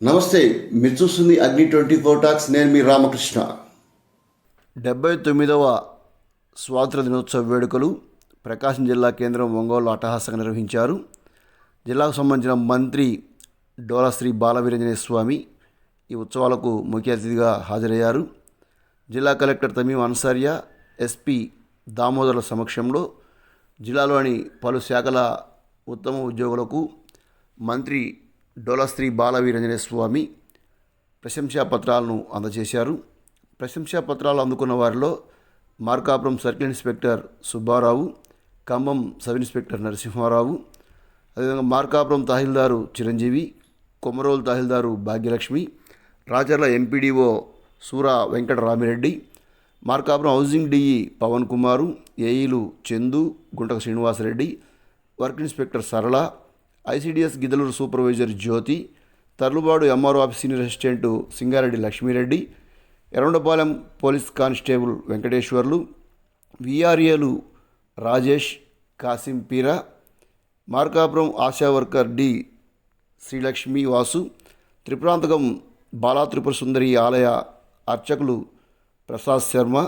నమస్తే మీరు చూస్తుంది అగ్ని ట్వంటీ ఫోర్ టాక్స్ నేను మీ రామకృష్ణ. డెబ్బై తొమ్మిదవ స్వాతంత్ర దినోత్సవ వేడుకలు ప్రకాశం జిల్లా కేంద్రం ఒంగోలు అట్టహాసంగా నిర్వహించారు. జిల్లాకు సంబంధించిన మంత్రి డోలశ్రీ బాలవీరంజనేయ స్వామి ఈ ఉత్సవాలకు ముఖ్య అతిథిగా హాజరయ్యారు. జిల్లా కలెక్టర్ తమీం అన్సారియా ఎస్పీ దామోదర్ల సమక్షంలో జిల్లాలోని పలు శాఖల ఉత్తమ ఉద్యోగులకు మంత్రి డోలశ్రీ బాలవీరంజనేయ స్వామి ప్రశంసా పత్రాలను అందజేశారు. ప్రశంసా పత్రాలు అందుకున్న వారిలో Markapuram circle inspector Subbarao Khammam sub inspector Narasimharao అదేవిధంగా Markapuram tahsildar Chiranjeevi Komarolu tahsildar Bhagyalakshmi Rajarla MPDO Sura Venkataramireddy Markapuram housing DE Pavan Kumar ఏఈలు Chandu Guntaka Srinivasareddy work inspector Sarala ICDS Giddaluru supervisor Jyothi Tarlubadu MRO office senior assistant Singareddy Lakshmireddy Erandapalem police constable Venkateswarlu విఆర్ఏలు Rajesh Kasim Peera Markapuram ASHA worker D Srilakshmi Vasu Tripurantakam Bala Tripura Sundari ఆలయ అర్చకులు Prasad Sharma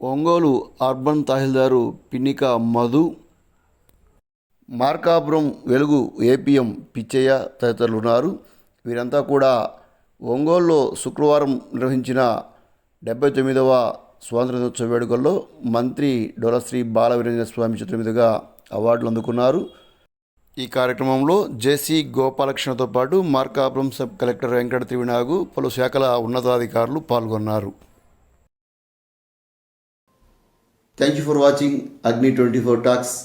Ongole urban tahsildar Pinnika Madhu Markapuram Velugu APM Pichaiah తదితరులు ఉన్నారు వీరంతా కూడా ఒంగోలులో శుక్రవారం నిర్వహించిన డెబ్బై తొమ్మిదవ స్వాతంత్ర దినోత్సవ వేడుకల్లో మంత్రి డొలశ్రీ బాలవీరేంద్ర స్వామి చేతుల మీదుగా అవార్డులు అందుకున్నారు. ఈ కార్యక్రమంలో జేసీ గోపాలకృష్ణతో పాటు మార్కాపురం సబ్ కలెక్టర్ వెంకట త్రివినాగు పలు శాఖల ఉన్నతాధికారులు పాల్గొన్నారు. Thank you for watching Agni twenty four talks